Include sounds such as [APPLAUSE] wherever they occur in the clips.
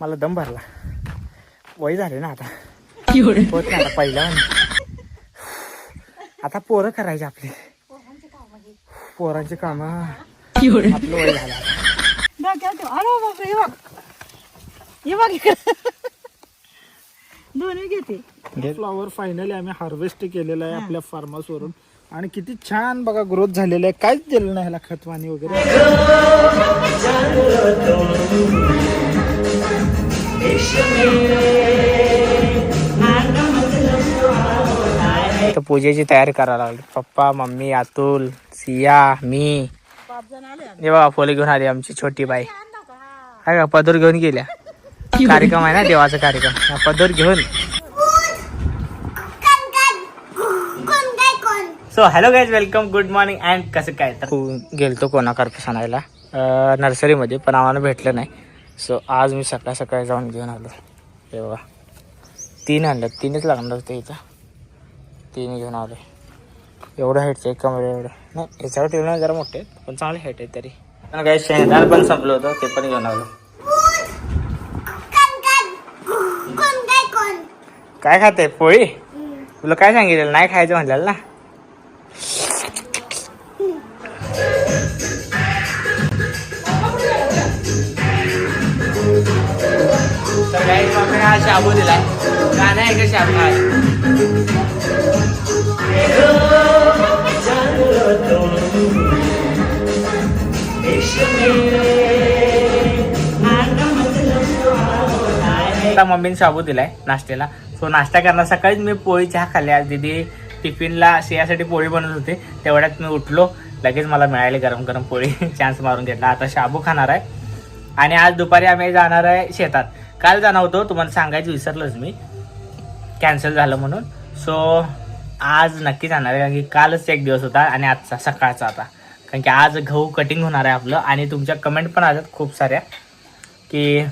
मला दम भरला. वय झाले ना आता. होत नाही आता पहिला आता पोरं करायचे आपले. पोरांची काम. आपलं वय झालं दोन्ही घेते. फ्लॉवर फायनली आम्ही हार्वेस्ट केलेलं आहे आपल्या फार्महाऊस वरून. आणि किती छान बघा ग्रोथ झालेलं आहे. काहीच दिलं नाही ह्याला खतवाणी वगैरे. तर पूजेची तयारी करायला लागली. पप्पा मम्मी अतुल सिया मी. हे फुलं घेऊन आली आमची छोटी बाई. हाय का पदर घेऊन गेल्या. कार्यक्रम आहे ना देवाचा कार्यक्रम. हा पदर घेऊन. So hello guys welcome good morning and कसं काय? तर गेलतो कोणा कार्पेस आणायला. नर्सरीमध्ये पण आम्हाला भेटलं नाही. सो आज मी सकाळ सकाळी जाऊन घेऊन आलो. हे बघा. तीन आणलं तीनच लागणार होते इथं. तीन घेऊन आलो एवढं हाईटचं एक कमरे एवढं. नाही याच्यावर ठेवलं जरा मोठे आहेत, पण चांगले हाईट आहे तरी. पण काही शेंगदाण पण संपलं होतं ते पण घेऊन आलो. काय खाते? पोळी? तुला काय सांगितलं नाही खायचं म्हणलेलं ना? तर काही मम्मीने हा शाबू दिलाय गाणं आहे का शाबू आहे आता मम्मीने शाबू दिलाय नाश्त्याला. सो नाश्ता करणार सकाळीच मी पोळी चहा खाल्ली. आज दिदी टिफिनला सियासाठी पोळी बनवत होते. तेवढ्यात मी उठलो. लगेच मला मिळाली गरम गरम पोळी. [LAUGHS] चान्स मारून घेतला. आता शाबू खाणार आहे. आणि आज दुपारी आम्ही जाणार आहे शेतात. काल जाणार होतो तुम्हाला सांगायचं विसरलोच मी. कॅन्सल झालं म्हणून. सो आज नक्की जाणार आहे कारण की कालच एक दिवस होता आणि आजचा सकाळचा आता. कारण की आज गहू कटिंग होणार आहे आपलं आणि तुमच्या कमेंट पण आल्यात खूप साऱ्या की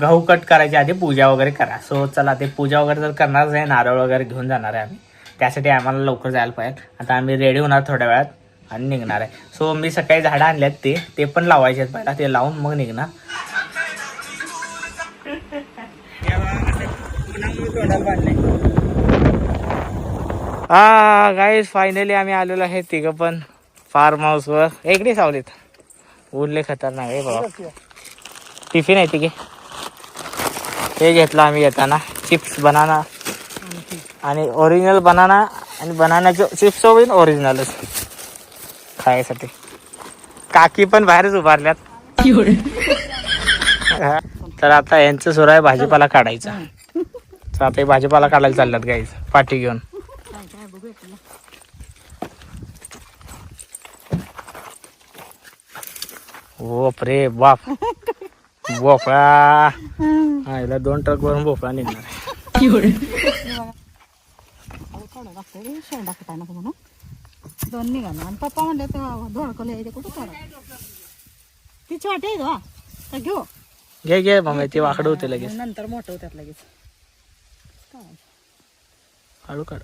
गहू कट करायच्या आधी पूजा वगैरे करा. सो चला ते पूजा वगैरे जर करणारच आहे नारळ वगैरे घेऊन जाणार आहे आम्ही. त्यासाठी आम्हाला लवकर जायला पाहिजे. आता आम्ही रेडी होणार थोड्या वेळात आणि निघणार आहे. सो मी सकाळी झाडं आणल्यात ते. ते पण लावायचे आहेत पहिला. ते लावून मग निघणार. हा गाईज फायनली आम्ही आलेलो आहे तिघं पण फार्म हाऊसवर इकडे सावलीत. उरले खतरनाक आहे बाबा. टिफिन आहे तिघे. हे घेतलं आम्ही येताना. चिप्स बनाना आणि ओरिजिनल बनाना आणि बनानाचे चिप्स होईन ओरिजिनलच खायसाठी. काकी पण बाहेरच उभारल्यात. हा. तर आता यांचं सुरू आहे भाजीपाला काढायचा. आता भाजीपाला काढायला चालल्यात गाईज पाठी घेऊन. तुला बाप रे बाप. भोपळा. हा दोन ट्रक वरून भोपळा निघणार. दोन निघाला. आणि पप्पा म्हणले तर धोडकले यायचे कुठं काढा ती छोटी आहे का का घेऊ. घे घे मम्मी. ते वाकडं होते लगेच. नंतर मोठं होत्यात लगेच. काय काढू काढ.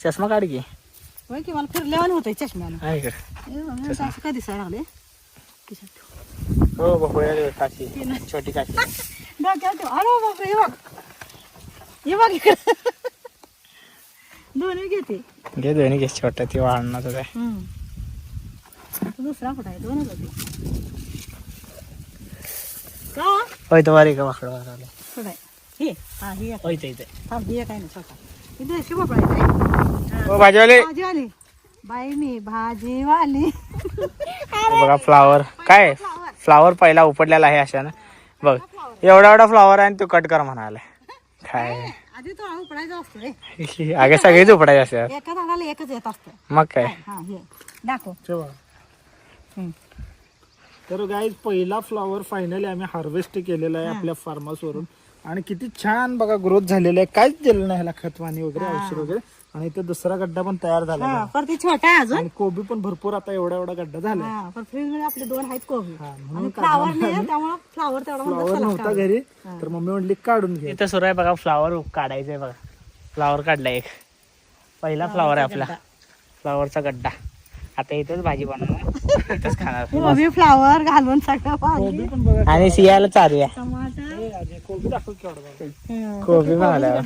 चष्मा काढ की. होय की मला फिरल्यावर होतंय चष्म्यानं. आहे का ए, मग असं असं कधी दिसायला लागले? खिशात ठेव. हो भोपळ्या काशी छोटी काशी [LAUGHS] डोक्यावर ठेव. अरे बापरे हे बघ. हे बघ इकडे. दोन्ही घेते घे दोन्ही घे छोटा ती वाढणार आहे हम्म. तो दुसरा कुठं आहे? दोनच होते का होय तो वारी का वाकडं वाकडं कुठं आहे? हे हा ही एक. ते इथे ही एक आहे ना छोटा ही? हो भाजीवाले. भाजीवाली. बाई मी भाजीवाली. बघा फ्लावर काय? फ्लावर पहिला उपडलेला आहे अशानं बघ एवढा एवढा फ्लावर आहे आणि तो कट कर म्हणाला. काय? आधी उपडायचा असतो रे [LAUGHS] अगे सगळेच उपडायचे असतात. एका झाडाला एकच येत असतं. मग काय? हा हे दाखव. हम्म. तर गाईज पहिला फ्लॉवर फायनली आम्ही हार्वेस्ट केलेला आहे आपल्या फार्महाऊस वरून. आणि किती छान बघा ग्रोथ झालेला आहे. काहीच दिलं नाही ह्याला खतवाणी वगैरे औषध वगैरे. आणि इथे दुसरा गड्डा पण तयार झाला हा आहे. पर ती छोटा आहे अजून. आणि कोबी पण भरपूर आता एवढा एवढा गड्डा झाला हा पण फ्रीजमध्ये आपले दोन आहेत कोबी. हा, म्हणून आणि फ्लावर नाही त्यामुळे फ्लावर तेवढा म्हणतात फ्लॉवर चला नव्हता. घरी तर मम्मी म्हटली काढून घे. इथं सुरू आहे बघा फ्लॉवर काढायचंय बघा. फ्लॉवर काढला एक. पहिला फ्लॉवर आहे आपला. फ्लॉवरचा गड्डा. आता इथंच भाजी बनवणार इथंच खाणार. कोबी फ्लावर घालून सगळं भाजी. आणि सियाला चालूया कोबी पण आल्या.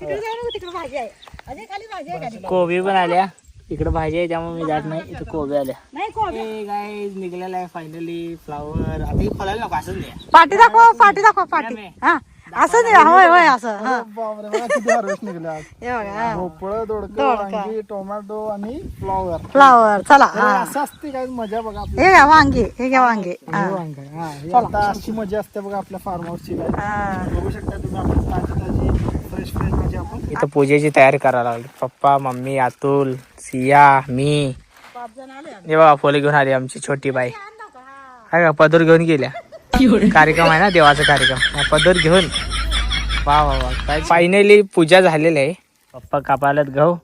तिकडे जाऊ नको, तिकडे भाजी आहे. अजय खाली भाजी आहे का कोबी पण आल्या. इकडे भाजी आहे त्यामुळे मी जात नाही. इथं कोबी आल्या. नाही कोबी. गाय निघलेला आहे फायनली फ्लावर आता ही खोलायला नको असंच पाठी दाखवा पाठी दाखवा पाठी हा. असं नाही होय होय असं हा. बापरे बघा किती हार्वेस्ट निघले आज. हे बघा हा. भोपळं दोडकं दोडकं. वांगी टोमॅटो आणि फ्लॉवर. फ्लावर चला हा. असं असते काय मजा बघा आपली. हे घ्या वांगी हे घ्या वांगी. हा. वांग आहे. हा, ही आता अशी मजा असते बघा आपल्या फार्म हाऊसची काय हा. बघू शकता तुम्ही आपण ताजी ताजी फ्रेश फ्रेश भाजी आपण. इथं पूजेची तयारी करायला लागली. पप्पा मम्मी अतुल सिया मी. हे बघा फुले घेऊन आली आमची छोटी बाई. काय का पदर घेऊन गेल्या. कार्यक्रम आहे ना देवाचा कार्यक्रम. पदर घेऊन. वा वा वा. काय? फायनली पूजा झालेली आहे. पप्पा कापायलात गहू.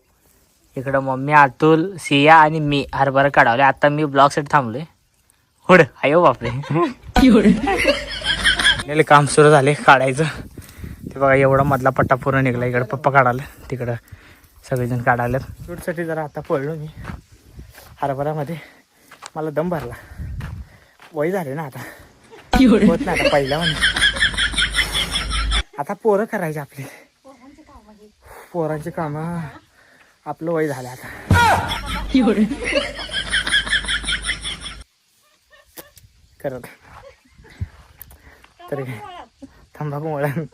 इकडं मम्मी अतुल सिया आणि मी हरभरा काढवले. आता मी ब्लॉकसाठी थांबलोय. हुड आयो बापरे. काम सुरू झाले काढायचं. ते बघा एवढा मधला पट्टा पूर्ण निघला. इकडं पप्पा काढाले. तिकडं सगळेजण काढाले शूटसाठी जरा आता पळलो मी. हरभऱ्यामध्ये. मला दम भरला. वय झाले ना आता. होत नाही आता पहिल्या म्हणजे. आता पोरं करायचे आपले. पोरांची कामं आपलं वय झालं आता. करत. तरी तंबाखू वळण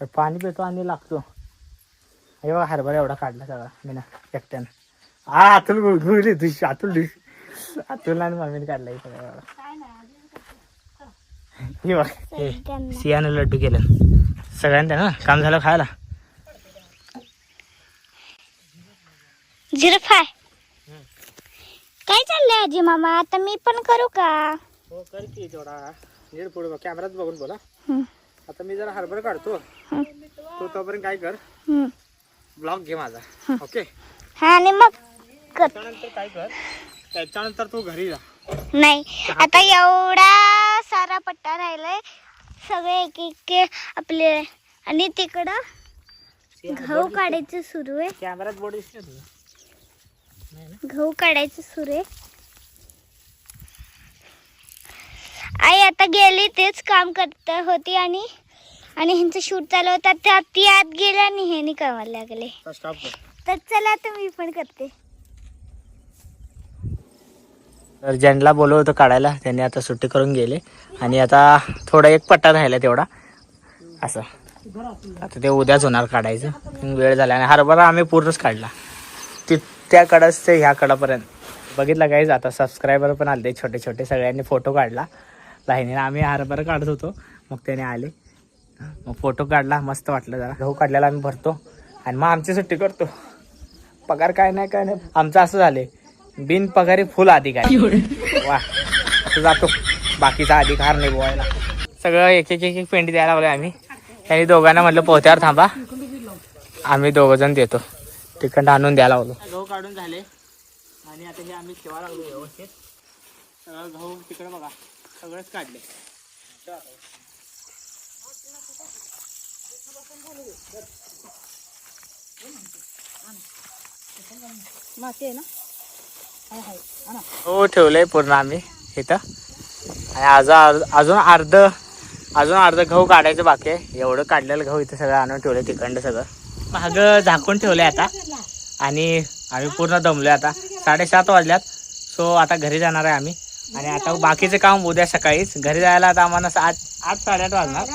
तर पाणी पितो आणि लागतो. बघा हरभरा एवढा काढला सगळा. मी ना एकट्यानं. हा अतुल गुळगुळली तुझी अतुल डिश अतुल आणि मम्मीने काढला सगळं. हे बघ. हे सियानं लड्डू केलं. सगळ्यांना ना? काम झालं खायला? झिरो फाय काय चाललंय आजी मामा? आता मी पण करू का? हो कर की थोडा नीट पुढे बघ. कॅमेरात बघून बोला. हं. आता मी जरा हरभरा काढतो. तू तोपर्यंत काय कर? हं. ब्लॉग घे माझा. ओके? हा आणि मग त्याच्यानंतर काय कर? त्याच्यानंतर तू घरी जा. नाही. आता एवढा सारा पट्टा राहिलाय. सगळे एक एक आपले आणि तिकडं गहू काढायचं सुरू आहे. कॅमेरात बोर्ड दिसते गहू काढायचं सुरू आहे. आई आता गेली तेच काम करत होती आणि आणि ह्यांचं शूट चालू होता. त्या ती आत गेल्या आणि ह्यानी कामाला लागले. स्टॉप कर. तर चला आता मी पण करते. तर ज्यांना बोलवलं होतं काढायला त्यांनी आता सुट्टी करून गेले. आणि आता थोडा एक पट्टा राहिला तेवढा. असं. आता ते उद्याच होणार काढायचं. वेळ झाला आणि हरभरा आम्ही पूर्णच काढला. ती त्या कडाच ते ह्या कडापर्यंत. बघितलं काहीच आता सबस्क्रायबर पण आले छोटे छोटे सगळ्यांनी फोटो काढला. लाईनीने आम्ही हरभरा काढत होतो. मग त्याने आले. मग फोटो काढला मस्त वाटलं जरा. गहू काढल्याला आम्ही भरतो. आणि मग आमची सुट्टी करतो. पगार काय नाही काय नाही. आमचं असं झाले बिन पगारी फुल अधिकारी वा. आता जातो. बाकीचा अधिकार नाही बोवायला. सगळं एक एक एक एक पेंडी द्यायला लागलोय आम्ही. त्यांनी दोघांना म्हटलं पोत्यावर थांबा. आम्ही दोघ जण देतो. तिकडं आणून द्यायला लागलो. गहू काढून झाले. आणि आता हे आम्ही ठेवा लागलो व्यवस्थित. सगळं गहू तिकडे बघा. सगळंच काढले. माती आहे ना? हाय हाय. आणा. हो ठेवलंय पूर्ण आम्ही. इथं. आणि आज अजून अर्ध अजून अर्ध गहू काढायचं बाकी आहे. एवढं काढलेलं गहू इथं सगळं आणून ठेवलं तिकडं सगळं. माग झाकून ठेवलंय आता. आणि आम्ही पूर्ण दमलोय आता. साडेसात वाजल्यात. सो आता घरी जाणार आहे आम्ही. आणि आता बाकीचं काम उद्या सकाळीच. घरी जायला आता आम्हाला आठ आठ साडेआठ वाजणार.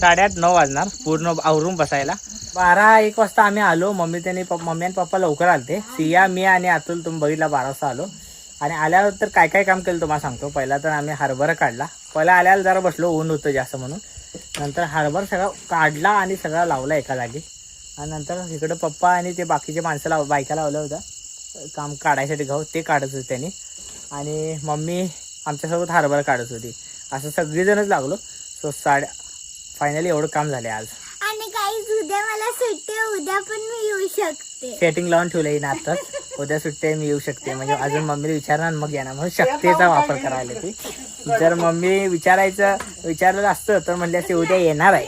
साडेआठ नऊ वाजणार. पूर्ण आवरून बसायला. बारा एक वाजता आम्ही आलो. मम्मी त्यांनी मम्मी आणि पप्पा लवकर आलते. सिया मी आणि अतुल तुम्ही बघितला बारा वाजता आलो. आणि आल्यानंतर काय काय काम केलं तुम्हाला सांगतो. पहिला तर आम्ही हरभरा काढला. पहिला आल्याला जरा बसलो ऊन होतं जास्त म्हणून. नंतर हरभरा सगळा काढला आणि सगळा लावला एका जागी. आणि नंतर इकडं पप्पा आणि ते बाकीचे माणसं लाव बायका लावलं होतं काम काढायसाठी गहू ते काढत होते त्यांनी. आणि मम्मी आमच्यासोबत हरभरा काढत होती. असं सगळीजणच लागलो. सो साड्या फायनली एवढं काम झाले आज. आणि काही उद्या मला सुट्टी उद्या पण मी येऊ शकते. सेटिंग लावून ठेवलं येईन आताच. उद्या सुट्टी मी येऊ शकते. म्हणजे अजून मम्मीला विचारणार मग येणार म्हणून शक्तीचा वापर करायला ती जर मम्मी विचारायचं विचारलं असतं तर म्हणले असते उद्या येणार आहे.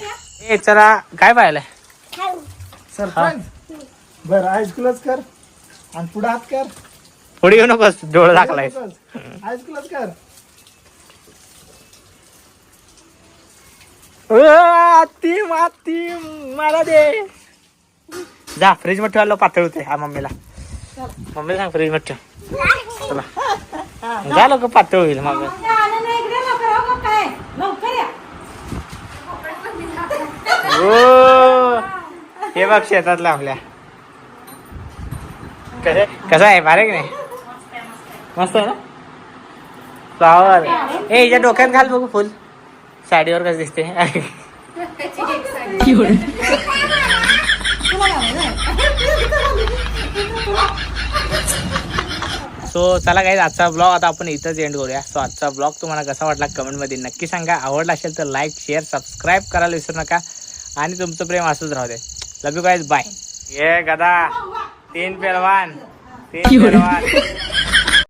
ए चला काय पाहिलंय? सरपंच बर हायस्कूलच कर. आणि पुढे हात कर. पुढे येऊ नकोस डोळ दाखलाय आईस क्लास कर. माती माती मला दे. जा फ्रीजमध्ये ठेवायला पातळ होते हा मम्मीला. मम्मी सांग फ्रीजमध्ये ठेव. चला. झालं का पातळ होईल मग? हो हे बघ शेतात लावल्या कसं कसं आहे? बारे की नाही? मस्त आहे ना? फ्लावर. ए हिच्या डोक्यात घाल बघू फुल. साडीवर कसं दिसते [LAUGHS] सो चला काही आजचा ब्लॉग आता आपण इथंच एंड करूया. सो आजचा ब्लॉग तुम्हाला कसा वाटला कमेंटमध्ये नक्की सांगा. आवडला असेल तर लाईक शेअर सबस्क्राईब करायला विसरू नका. आणि तुमचं प्रेम असंच राहू दे. लव यू गाईज बाय ये गदा तीन पेलवान तीन पेलवान [LAUGHS]